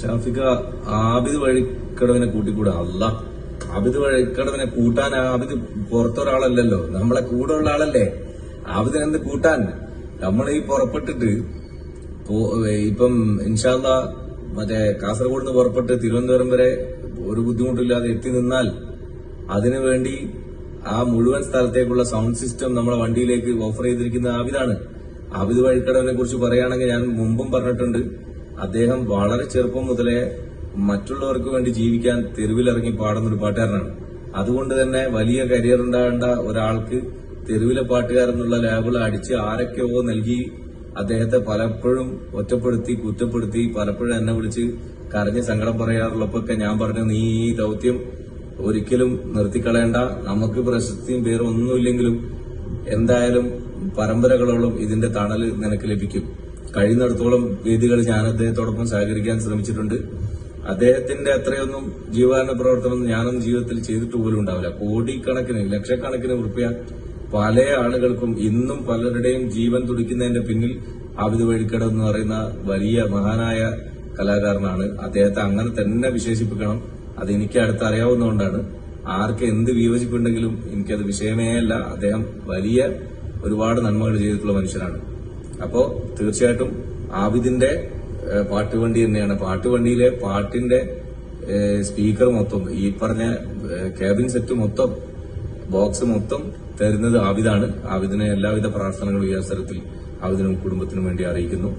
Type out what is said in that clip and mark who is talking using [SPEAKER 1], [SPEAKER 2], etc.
[SPEAKER 1] ഷാഫിക്ക ആബിദ് വഴിക്കടവിനെ കൂട്ടിക്കൂടാ. അല്ല ആബിദ് വഴിക്കടവിനെ കൂട്ടാൻ ആബിദ് പുറത്തൊരാളല്ലല്ലോ. നമ്മളെ കൂടെ ഉള്ള ആളല്ലേ? ആബിദിനെന്ത് കൂട്ടാൻ? നമ്മൾ ഈ പുറപ്പെട്ടിട്ട് ഇപ്പം ഇൻഷാല്ല മറ്റേ കാസർഗോഡ് നിന്ന് പുറപ്പെട്ട് തിരുവനന്തപുരം വരെ ഒരു ബുദ്ധിമുട്ടില്ലാതെ എത്തി നിന്നാൽ അതിനു വേണ്ടി ആ മുഴുവൻ സ്ഥലത്തേക്കുള്ള സൗണ്ട് സിസ്റ്റം നമ്മളെ വണ്ടിയിലേക്ക് ഓഫർ ചെയ്തിരിക്കുന്ന ആബിദാണ്. ആബിദ് വഴിക്കടവിനെ കുറിച്ച് പറയുകയാണെങ്കിൽ ഞാൻ മുമ്പും പറഞ്ഞിട്ടുണ്ട്. അദ്ദേഹം വളരെ ചെറുപ്പം മുതലേ മറ്റുള്ളവർക്ക് വേണ്ടി ജീവിക്കാൻ തെരുവിലിറങ്ങി പാടുന്ന ഒരു പാട്ടുകാരനാണ്. അതുകൊണ്ട് തന്നെ വലിയ കരിയർ ഉണ്ടാകേണ്ട ഒരാൾക്ക് തെരുവിലെ പാട്ടുകാരെന്നുള്ള ലേബിൾ അടിച്ച് ആരൊക്കെയോ നൽകി അദ്ദേഹത്തെ പലപ്പോഴും ഒറ്റപ്പെടുത്തി കുറ്റപ്പെടുത്തി പലപ്പോഴും എന്നെ വിളിച്ച് കരഞ്ഞ് സങ്കടം പറയാറുള്ളപ്പോഴൊക്കെ ഞാൻ പറഞ്ഞു നീ ഈ ദൗത്യം ഒരിക്കലും നിർത്തിക്കളയേണ്ട. നമുക്ക് പ്രശസ്തിയും പേരും ഒന്നുമില്ലെങ്കിലും എന്തായാലും പരമ്പരകളോളം ഇതിന്റെ തണൽ നിനക്ക് ലഭിക്കും. കഴിയുന്നിടത്തോളം വേദികൾ ഞാൻ അദ്ദേഹത്തോടൊപ്പം സഹകരിക്കാൻ ശ്രമിച്ചിട്ടുണ്ട്. അദ്ദേഹത്തിന്റെ അത്രയൊന്നും ജീവകാരണ പ്രവർത്തനം ഞാനൊന്നും ജീവിതത്തിൽ ചെയ്തിട്ട് പോലും ഉണ്ടാവില്ല. കോടിക്കണക്കിന് ലക്ഷക്കണക്കിന് റുപ്യ പല ആളുകൾക്കും ഇന്നും പലരുടെയും ജീവൻ തുടിക്കുന്നതിന്റെ പിന്നിൽ ആബിദ് വഴിക്കട എന്ന് പറയുന്ന വലിയ മഹാനായ കലാകാരനാണ്. അദ്ദേഹത്തെ അങ്ങനെ തന്നെ വിശേഷിപ്പിക്കണം. അത് എനിക്ക് അടുത്ത് അറിയാവുന്നതുകൊണ്ടാണ്. ആർക്ക് എന്ത് വിയോജിപ്പുണ്ടെങ്കിലും എനിക്കത് വിഷയമേ അല്ല. അദ്ദേഹം വലിയ ഒരുപാട് നന്മകൾ ചെയ്തിട്ടുള്ള മനുഷ്യനാണ്. അപ്പോ തീർച്ചയായിട്ടും ആബിദിന്റെ പാട്ടുവണ്ടി തന്നെയാണ്. പാട്ടുവണ്ടിയിലെ പാട്ടിന്റെ സ്പീക്കർ മൊത്തം ഈ പറഞ്ഞ ക്യാബിൻ സെറ്റ് മൊത്തം ബോക്സ് മൊത്തം തരുന്നത് ആബിദാണ്. ആബിദിനെ എല്ലാവിധ പ്രാർത്ഥനകളും ഈ അവസരത്തിൽ ആബിദിനും കുടുംബത്തിനും വേണ്ടി അറിയിക്കുന്നു.